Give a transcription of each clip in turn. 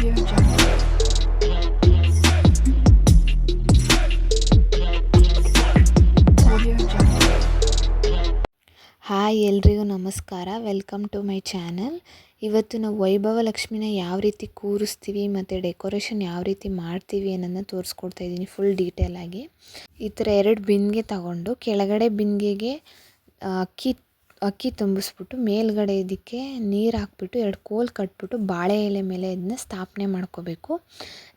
Hi ಎಲ್ರಿಗೂ ನಮಸ್ಕಾರ. Welcome to my channel ಇವತ್ತು ನಾವು ವೈಭವ ಲಕ್ಷ್ಮಿನ ಯಾವ ರೀತಿ ಕೂರಿಸ್ತೀವಿ ಮತ್ತು ಡೆಕೋರೇಷನ್ ಯಾವ ರೀತಿ ಮಾಡ್ತೀವಿ ಅನ್ನೋದನ್ನ ತೋರಿಸ್ಕೊಡ್ತಾ ಇದ್ದೀನಿ ಫುಲ್ ಡೀಟೇಲಾಗಿ ಈ ಥರ ಎರಡು ಬಿಂದಿಗೆ ತಗೊಂಡು ಕೆಳಗಡೆ ಬಿಂದಿಗೆಗೆ ಅಕ್ಕಿ ಅಕ್ಕಿ ತುಂಬಿಸ್ಬಿಟ್ಟು ಮೇಲುಗಡೆ ಇದಕ್ಕೆ ನೀರು ಹಾಕ್ಬಿಟ್ಟು ಎರಡು ಕೋಲ್ ಕಟ್ಬಿಟ್ಟು ಬಾಳೆ ಎಲೆ ಮೇಲೆ ಇದನ್ನ ಸ್ಥಾಪನೆ ಮಾಡ್ಕೋಬೇಕು.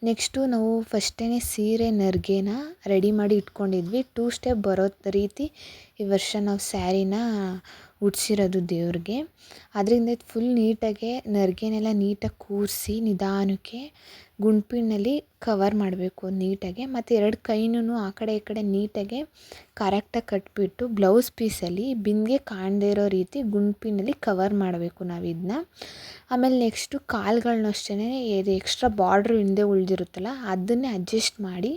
ನೆಕ್ಸ್ಟು ನಾವು ಫಸ್ಟೇ ಸೀರೆ, ನರ್ಗೆನ ರೆಡಿ ಮಾಡಿ ಇಟ್ಕೊಂಡಿದ್ವಿ. ಟೂ ಸ್ಟೆಪ್ ಬರೋ ರೀತಿ ಈ ವರ್ಷ ನಾವು ಸ್ಯಾರಿನ ಉಡ್ಸಿರೋದು ದೇವ್ರಿಗೆ. ಅದರಿಂದ ಫುಲ್ ನೀಟಾಗೆ ನರ್ಗೆನೆಲ್ಲ ನೀಟಾಗಿ ಕೂರಿಸಿ ನಿಧಾನಕ್ಕೆ ಗುಂಪಿನಲ್ಲಿ ಕವರ್ ಮಾಡಬೇಕು ನೀಟಾಗೆ. ಮತ್ತು ಎರಡು ಕೈನೂ ಆ ಕಡೆ ಈ ಕಡೆ ನೀಟಾಗೆ ಕರೆಕ್ಟಾಗಿ ಕಟ್ಬಿಟ್ಟು ಬ್ಲೌಸ್ ಪೀಸಲ್ಲಿ ಬಿಂದಿಗೆ ಕಾಣದೇ ಇರೋ ರೀತಿ ಗುಂಪಿನಲ್ಲಿ ಕವರ್ ಮಾಡಬೇಕು ನಾವು ಇದನ್ನ ಆಮೇಲೆ ನೆಕ್ಸ್ಟು ಕಾಲುಗಳ್ನ ಅಷ್ಟೇ ಇದು ಎಕ್ಸ್ಟ್ರಾ ಬಾರ್ಡ್ರ್ ಹಿಂದೆ ಉಳಿದಿರುತ್ತಲ್ಲ, ಅದನ್ನೇ ಅಡ್ಜಸ್ಟ್ ಮಾಡಿ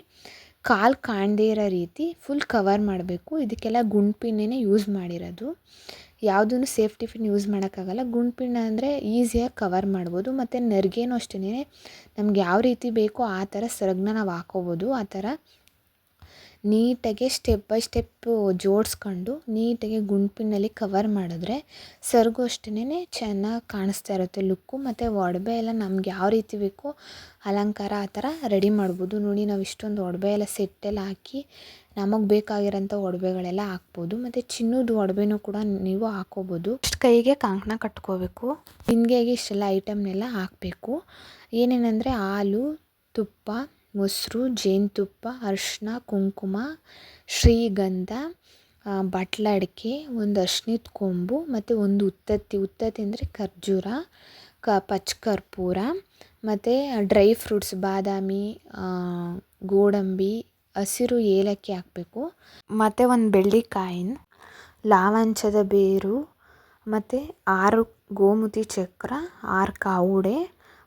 ಕಾಲು ಕಾಣದೇ ಇರೋ ರೀತಿ ಫುಲ್ ಕವರ್ ಮಾಡಬೇಕು. ಇದಕ್ಕೆಲ್ಲ ಗುಂಡ್ಪಿನ್ನೇ ಯೂಸ್ ಮಾಡಿರೋದು. ಯಾವುದೂ ಸೇಫ್ಟಿ ಪಿನ್ ಯೂಸ್ ಮಾಡೋಕ್ಕಾಗಲ್ಲ. ಗುಂಡ್ಪಿಣ್ಣ ಅಂದರೆ ಈಸಿಯಾಗಿ ಕವರ್ ಮಾಡ್ಬೋದು. ಮತ್ತು ನೆರಿಗೆನೂ ಅಷ್ಟೇ ನಮ್ಗೆ ಯಾವ ರೀತಿ ಬೇಕೋ ಆ ಥರ ಸೆರಗನ್ನ ನಾವು ಹಾಕೋಬೋದು. ಆ ಥರ ನೀಟಾಗಿ ಸ್ಟೆಪ್ ಬೈ ಸ್ಟೆಪ್ಪು ಜೋಡಿಸ್ಕೊಂಡು ನೀಟಾಗಿ ಗುಂಪಿನಲ್ಲಿ ಕವರ್ ಮಾಡಿದ್ರೆ ಸೆರಗು ಅಷ್ಟೇ ಚೆನ್ನಾಗಿ ಕಾಣಿಸ್ತಾ ಇರುತ್ತೆ ಲುಕ್ಕು ಮತ್ತು ಒಡವೆ ಎಲ್ಲ ನಮ್ಗೆ ಯಾವ ರೀತಿ ಬೇಕೋ ಅಲಂಕಾರ ಆ ಥರ ರೆಡಿ ಮಾಡ್ಬೋದು. ನೋಡಿ ನಾವು ಇಷ್ಟೊಂದು ಒಡವೆ ಎಲ್ಲ ಸೆಟ್ಟೆಲ್ಲ ಹಾಕಿ ನಮಗೆ ಬೇಕಾಗಿರೋಂಥ ಒಡವೆಗಳೆಲ್ಲ ಹಾಕ್ಬೋದು ಮತ್ತು ಚಿನ್ನದ ಒಡವೆನೂ ಕೂಡ ನೀವು ಹಾಕ್ಕೋಬೋದು ಇಷ್ಟು ಕೈಗೆ ಕಾಂಕಣ ಕಟ್ಕೋಬೇಕು. ಬಿಂದಿಗೆಗೆ ಇಷ್ಟೆಲ್ಲ ಐಟಮ್ನೆಲ್ಲ ಹಾಕಬೇಕು. ಏನೇನೆಂದರೆ ಹಾಲು ತುಪ್ಪ ಮೊಸರು ಜೇನುತುಪ್ಪ ಅರಿಶಿನ ಕುಂಕುಮ ಶ್ರೀಗಂಧ ಬಟ್ಲಡಿಕೆ ಒಂದು ಅರ್ಶಿನದ ಕೊಂಬು ಮತ್ತು ಒಂದು ಉತ್ತತ್ತಿ. ಉತ್ತತ್ತಿ ಅಂದರೆ ಖರ್ಜೂರ ಕ ಪಚ್ಚ ಕರ್ಪೂರ ಮತ್ತು ಡ್ರೈ ಫ್ರೂಟ್ಸ್ ಬಾದಾಮಿ ಗೋಡಂಬಿ ಹಸಿರು ಏಲಕ್ಕಿ ಹಾಕಬೇಕು. ಮತ್ತು ಒಂದು ಬೆಳ್ಳಿಕಾಯಿನ, ಲಾವಂಚದ ಬೇರು, ಮತ್ತು ಆರು ಗೋಮುತಿ ಚಕ್ರ, ಆರು ಕಾವುಡೆ,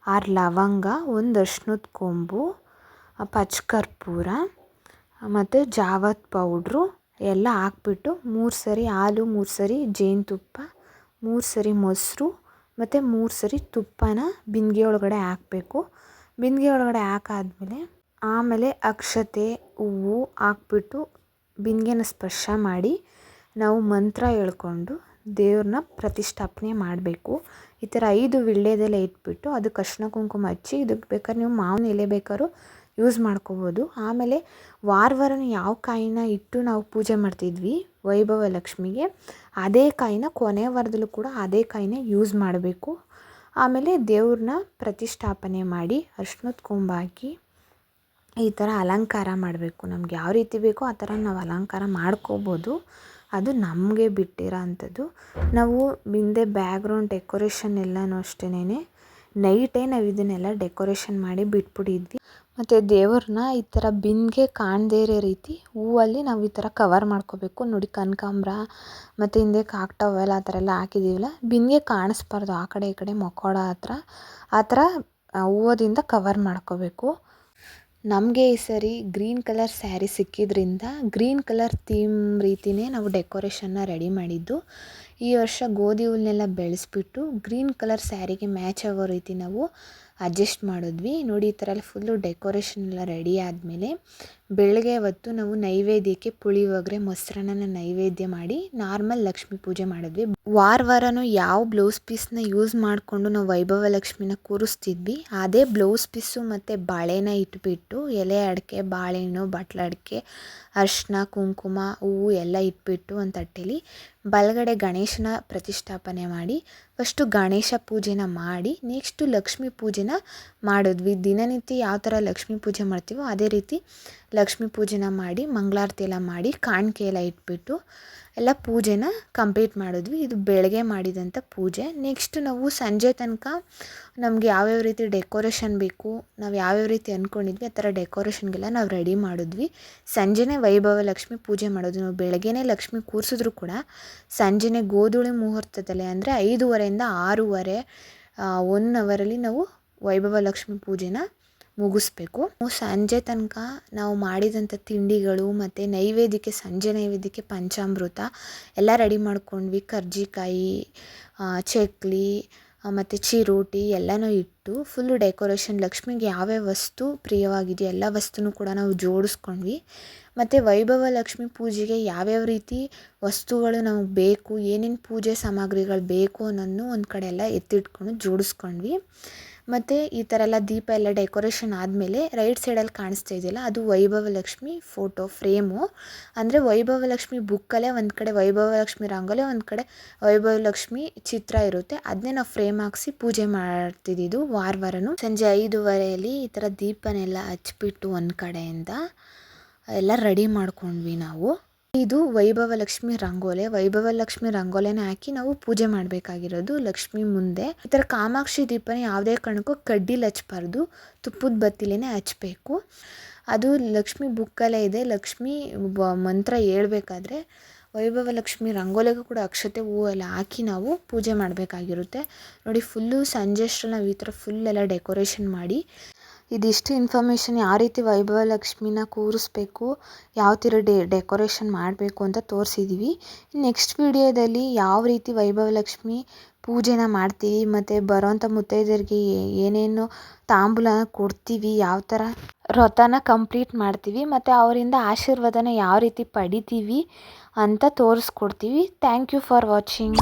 ಆರು ಲವಂಗ, ಒಂದು ಅರ್ಶ್ನದ ಕೊಂಬು ಪಚ್ಚ ಕರ್ಪೂರ ಮತ್ತು ಜಾವತ್ ಪೌಡ್ರು ಎಲ್ಲ ಹಾಕ್ಬಿಟ್ಟು ಮೂರು ಸರಿ ಹಾಲು, ಮೂರು ಸರಿ ಜೇನುತುಪ್ಪ, ಮೂರು ಸರಿ ಮೊಸರು, ಮತ್ತು ಮೂರು ಸರಿ ತುಪ್ಪನ ಬಿಂದಿಗೆ ಒಳಗಡೆ ಹಾಕಬೇಕು. ಬಿಂದಿಗೆ ಒಳಗಡೆ ಹಾಕಾದ್ಮೇಲೆ ಆಮೇಲೆ ಅಕ್ಷತೆ, ಹೂವು ಹಾಕ್ಬಿಟ್ಟು ಬಿಂದಿಗೆನ ಸ್ಪರ್ಶ ಮಾಡಿ ನಾವು ಮಂತ್ರ ಹೇಳ್ಕೊಂಡು ದೇವ್ರನ್ನ ಪ್ರತಿಷ್ಠಾಪನೆ ಮಾಡಬೇಕು. ಈ ಥರ ಐದು ವೀಳ್ಯದೆಲೆ ಇಟ್ಬಿಟ್ಟು ಅದಕ್ಕೆ ಕಷ್ಣ ಕುಂಕುಮ ಹಚ್ಚಿ ಇದಕ್ಕೆ ಬೇಕಾದ್ರೆ ನೀವು ಮಾವಿನ ಎಲೆ ಬೇಕಾದ್ರೂ ಯೂಸ್ ಮಾಡ್ಕೋಬೋದು. ಆಮೇಲೆ ವಾರ ವಾರನೂ ಯಾವ ಕಾಯಿನ ಇಟ್ಟು ನಾವು ಪೂಜೆ ಮಾಡ್ತಿದ್ವಿ ವೈಭವ ಲಕ್ಷ್ಮಿಗೆ, ಅದೇ ಕಾಯಿನ ಕೊನೆ ವಾರದಲ್ಲೂ ಕೂಡ ಅದೇ ಕಾಯಿನ ಯೂಸ್ ಮಾಡಬೇಕು. ಆಮೇಲೆ ದೇವ್ರನ್ನ ಪ್ರತಿಷ್ಠಾಪನೆ ಮಾಡಿ ಅರ್ಶಿನದ ಕೊಂಬು ಹಾಕಿ ಈ ಥರ ಅಲಂಕಾರ ಮಾಡಬೇಕು. ನಮ್ಗೆ ಯಾವ ರೀತಿ ಬೇಕೋ ಆ ಥರ ನಾವು ಅಲಂಕಾರ ಮಾಡ್ಕೋಬೋದು. ಅದು ನಮಗೆ ಬಿಟ್ಟಿರೋ ಅಂಥದ್ದು ನಾವು ಹಿಂದೆ ಬ್ಯಾಗ್ರೌಂಡ್ ಡೆಕೋರೇಷನ್ ಎಲ್ಲನೂ ಅಷ್ಟೇನೆ ನೈಟೇ ನಾವು ಇದನ್ನೆಲ್ಲ ಡೆಕೋರೇಷನ್ ಮಾಡಿ ಬಿಟ್ಬಿಟ್ಟಿದ್ವಿ. ಮತ್ತು ದೇವ್ರನ್ನ ಈ ಥರ ಬಿಂದಿಗೆ ಕಾಣದೇ ಇರೋ ರೀತಿ ಹೂವಲ್ಲಿ ನಾವು ಈ ಥರ ಕವರ್ ಮಾಡ್ಕೋಬೇಕು. ನೋಡಿ ಕನಕಾಂಬ್ರ, ಮತ್ತು ಹಿಂದೆ ಕಾಕ್ ಟವೆಲ್ ಆ ಥರ ಎಲ್ಲ ಹಾಕಿದ್ದೀವಲ್ಲ, ಬಿಂದಿಗೆ ಕಾಣಿಸ್ಬಾರ್ದು ಆ ಕಡೆ ಈ ಕಡೆ ಆ ಹತ್ರ. ಆ ಥರ ಹೂವದಿಂದ ಕವರ್ ಮಾಡ್ಕೋಬೇಕು. ನಮಗೆ ಈ ಸರಿ ಗ್ರೀನ್ ಕಲರ್ ಸ್ಯಾರಿ ಸಿಕ್ಕಿದ್ರಿಂದ ಗ್ರೀನ್ ಕಲರ್ ಥೀಮ್ ರೀತಿಯೇ ನಾವು ಡೆಕೋರೇಷನ್ನ ರೆಡಿ ಮಾಡಿದ್ದು. ಈ ವರ್ಷ ಗೋಧಿ ಹುಲ್ನೆಲ್ಲ ಬೆಳೆಸ್ಬಿಟ್ಟು ಗ್ರೀನ್ ಕಲರ್ ಸ್ಯಾರಿಗೆ ಮ್ಯಾಚ್ ಆಗೋ ರೀತಿ ನಾವು ಅಡ್ಜಸ್ಟ್ ಮಾಡಿದ್ವಿ. ನೋಡಿ, ಈ ಥರ ಎಲ್ಲ ಫುಲ್ಲು ಡೆಕೋರೇಷನ್ ಎಲ್ಲ ರೆಡಿ ಆದಮೇಲೆ ಬೆಳಗ್ಗೆ ಹೊತ್ತು ನಾವು ನೈವೇದ್ಯಕ್ಕೆ ಪುಳಿಯೋಗರೆ ಮೊಸರನ್ನ ನೈವೇದ್ಯ ಮಾಡಿ ನಾರ್ಮಲ್ ಲಕ್ಷ್ಮಿ ಪೂಜೆ ಮಾಡಿದ್ವಿ. ವಾರ ವಾರನೂ ಯಾವ ಬ್ಲೌಸ್ ಪೀಸ್ನ ಯೂಸ್ ಮಾಡಿಕೊಂಡು ನಾವು ವೈಭವ ಲಕ್ಷ್ಮಿನ ಕೂರಿಸ್ತಿದ್ವಿ. ಅದೇ ಬ್ಲೌಸ್ ಪೀಸು ಮತ್ತು ಬಾಳೆನ ಇಟ್ಬಿಟ್ಟು ಎಲೆ ಅಡಿಕೆ, ಬಾಳೆಹಣ್ಣು ಬಟ್ಲ ಅಡಿಕೆ ಅರಿಶಿನ ಕುಂಕುಮ ಹೂವು ಎಲ್ಲ ಇಟ್ಬಿಟ್ಟು ಒಂದು ತಟ್ಟೆಲಿ ಬಲಗಡೆ ಗಣೇಶನ ಪ್ರತಿಷ್ಠಾಪನೆ ಮಾಡಿ ಫಸ್ಟು ಗಣೇಶ ಪೂಜೆನ ಮಾಡಿ, ನೆಕ್ಸ್ಟು ಲಕ್ಷ್ಮೀ ಪೂಜೆನ ಮಾಡಿದ್ವಿ. ದಿನನಿತ್ಯ ಯಾವ ಥರ ಲಕ್ಷ್ಮೀ ಪೂಜೆ ಮಾಡ್ತೀವೋ ಅದೇ ರೀತಿ ಲಕ್ಷ್ಮೀ ಪೂಜೆನ ಮಾಡಿ, ಮಂಗಳಾರತಿ ಎಲ್ಲ ಮಾಡಿ, ಕಾಣಿಕೆ ಎಲ್ಲ ಇಟ್ಬಿಟ್ಟು ಎಲ್ಲ ಪೂಜೆನ ಕಂಪ್ಲೀಟ್ ಮಾಡಿದ್ವಿ. ಇದು ಬೆಳಗ್ಗೆ ಮಾಡಿದಂಥ ಪೂಜೆ. ನೆಕ್ಸ್ಟ್ ನಾವು ಸಂಜೆ ತನಕ ನಮಗೆ ಯಾವ್ಯಾವ ರೀತಿ ಡೆಕೋರೇಷನ್ ಬೇಕು, ನಾವು ಯಾವ್ಯಾವ ರೀತಿ ಅಂದ್ಕೊಂಡಿದ್ವಿ ಆ ಥರ ಡೆಕೋರೇಷನ್ಗೆಲ್ಲ ನಾವು ರೆಡಿ ಮಾಡಿದ್ವಿ. ಸಂಜೆನೇ ವೈಭವ ಲಕ್ಷ್ಮಿ ಪೂಜೆ ಮಾಡೋದು. ನಾವು ಬೆಳಗ್ಗೆನೇ ಲಕ್ಷ್ಮಿ ಕೂರಿಸಿದ್ರು ಕೂಡ, ಸಂಜೆನೇ ಗೋಧೂಳಿ ಮುಹೂರ್ತದಲ್ಲಿ ಅಂದರೆ ಐದೂವರೆಯಿಂದ ಆರೂವರೆ ಒನ್ ಅವರಲ್ಲಿ ನಾವು ವೈಭವ ಲಕ್ಷ್ಮಿ ಪೂಜೆನ ಮುಗಿಸ್ಬೇಕು. ಸಂಜೆ ತನಕ ನಾವು ಮಾಡಿದಂಥ ತಿಂಡಿಗಳು ಮತ್ತು ನೈವೇದ್ಯಕ್ಕೆ, ಸಂಜೆ ನೈವೇದ್ಯಕ್ಕೆ ಪಂಚಾಮೃತ ಎಲ್ಲ ರೆಡಿ ಮಾಡ್ಕೊಂಡ್ವಿ. ಕರ್ಜಿಕಾಯಿ ಚಕ್ಲಿ ಮತ್ತು ಚಿರೋಟಿ ಎಲ್ಲನೂ ಇಟ್ಟು ಫುಲ್ಲು ಡೆಕೋರೇಷನ್ ಲಕ್ಷ್ಮಿಗೆ ಯಾವ್ಯಾವ ವಸ್ತು ಪ್ರಿಯವಾಗಿದೆಯೋ ಎಲ್ಲ ವಸ್ತುನೂ ಕೂಡ ನಾವು ಜೋಡಿಸ್ಕೊಂಡ್ವಿ. ಮತ್ತು ವೈಭವ ಲಕ್ಷ್ಮಿ ಪೂಜೆಗೆ ಯಾವ್ಯಾವ ರೀತಿ ವಸ್ತುಗಳು ನಮಗೆ ಬೇಕು, ಏನೇನು ಪೂಜೆ ಸಾಮಗ್ರಿಗಳು ಬೇಕು ಅನ್ನೋದನ್ನು ಒಂದು ಕಡೆ ಎಲ್ಲ ಎತ್ತಿಟ್ಕೊಂಡು ಜೋಡಿಸ್ಕೊಂಡ್ವಿ. ಮತ್ತು ಈ ಥರ ಎಲ್ಲ ದೀಪ ಎಲ್ಲ ಡೆಕೋರೇಷನ್ ಆದಮೇಲೆ ರೈಟ್ ಸೈಡಲ್ಲಿ ಕಾಣಿಸ್ತಾ ಇದೆಯಲ್ಲ, ಅದು ವೈಭವ ಲಕ್ಷ್ಮಿ ಫೋಟೋ ಫ್ರೇಮು. ಅಂದರೆ ವೈಭವ ಲಕ್ಷ್ಮಿ ಬುಕ್ಕಲ್ಲೇ ಒಂದು ಕಡೆ, ವೈಭವ ಲಕ್ಷ್ಮಿ ರಂಗಲ್ಲೇ ಒಂದು ಕಡೆ, ವೈಭವ ಲಕ್ಷ್ಮಿ ಚಿತ್ರ ಇರುತ್ತೆ. ಅದನ್ನೇ ನಾವು ಫ್ರೇಮ್ ಹಾಕ್ಸಿ ಪೂಜೆ ಮಾಡ್ತಿದ್ದಿದ್ದು ವಾರ ವಾರನೂ ಸಂಜೆ ಐದೂವರೆಯಲ್ಲಿ ಈ ಥರ ದೀಪನೆಲ್ಲ ಹಚ್ಬಿಟ್ಟು ಒಂದು ಕಡೆಯಿಂದ ಎಲ್ಲ ರೆಡಿ ಮಾಡ್ಕೊಂಡ್ವಿ ನಾವು. ಇದು ವೈಭವ ಲಕ್ಷ್ಮಿ ರಂಗೋಲೆ. ವೈಭವ ಲಕ್ಷ್ಮಿ ರಂಗೋಲೆನ ಹಾಕಿ ನಾವು ಪೂಜೆ ಮಾಡಬೇಕಾಗಿರೋದು ಲಕ್ಷ್ಮಿ ಮುಂದೆ. ಈ ಥರ ಕಾಮಾಕ್ಷಿ ದೀಪನ ಯಾವುದೇ ಕಾರಣಕ್ಕೂ ಕಡ್ಡಿಲಿ ಹಚ್ಬಾರ್ದು. ತುಪ್ಪದ ಬತ್ತಿಲೇ ಹಚ್ಬೇಕು. ಅದು ಲಕ್ಷ್ಮಿ ಬುಕ್ಕಲ್ಲೇ ಇದೆ. ಲಕ್ಷ್ಮಿ ಮಂತ್ರ ಹೇಳ್ಬೇಕಾದ್ರೆ ವೈಭವ ಲಕ್ಷ್ಮಿ ರಂಗೋಲೆಗೂ ಕೂಡ ಅಕ್ಷತೆ ಹೂವೆಲ್ಲ ಹಾಕಿ ನಾವು ಪೂಜೆ ಮಾಡಬೇಕಾಗಿರುತ್ತೆ. ನೋಡಿ ಫುಲ್ಲು ಸಂಜೆ ಅಷ್ಟ್ರಲ್ಲಿ ನಾವು ಈ ಥರ ಫುಲ್ ಎಲ್ಲ ಡೆಕೋರೇಷನ್ ಮಾಡಿ ಇದಿಷ್ಟು ಇನ್ಫಾರ್ಮೇಷನ್ ಯಾವ ರೀತಿ ವೈಭವ ಲಕ್ಷ್ಮಿನ ಕೂರಿಸ್ಬೇಕು, ಯಾವ ಥರ ಡೆ ಡೆಕೋರೇಷನ್ ಮಾಡಬೇಕು ಅಂತ ತೋರಿಸಿದ್ದೀವಿ ನೆಕ್ಸ್ಟ್ ವಿಡಿಯೋದಲ್ಲಿ ಯಾವ ರೀತಿ ವೈಭವ ಲಕ್ಷ್ಮಿ ಪೂಜೆನ ಮಾಡ್ತೀವಿ, ಮತ್ತು ಬರೋಂಥ ಮುತ್ತೈದೆಯರಿಗೆ ಏನೇನು ತಾಂಬೂಲನ ಕೊಡ್ತೀವಿ, ಯಾವ ಥರ ವ್ರತನ ಕಂಪ್ಲೀಟ್ ಮಾಡ್ತೀವಿ, ಮತ್ತು ಅವರಿಂದ ಆಶೀರ್ವಾದನ ಯಾವ ರೀತಿ ಪಡಿತೀವಿ ಅಂತ ತೋರಿಸ್ಕೊಡ್ತೀವಿ. Thank you for watching.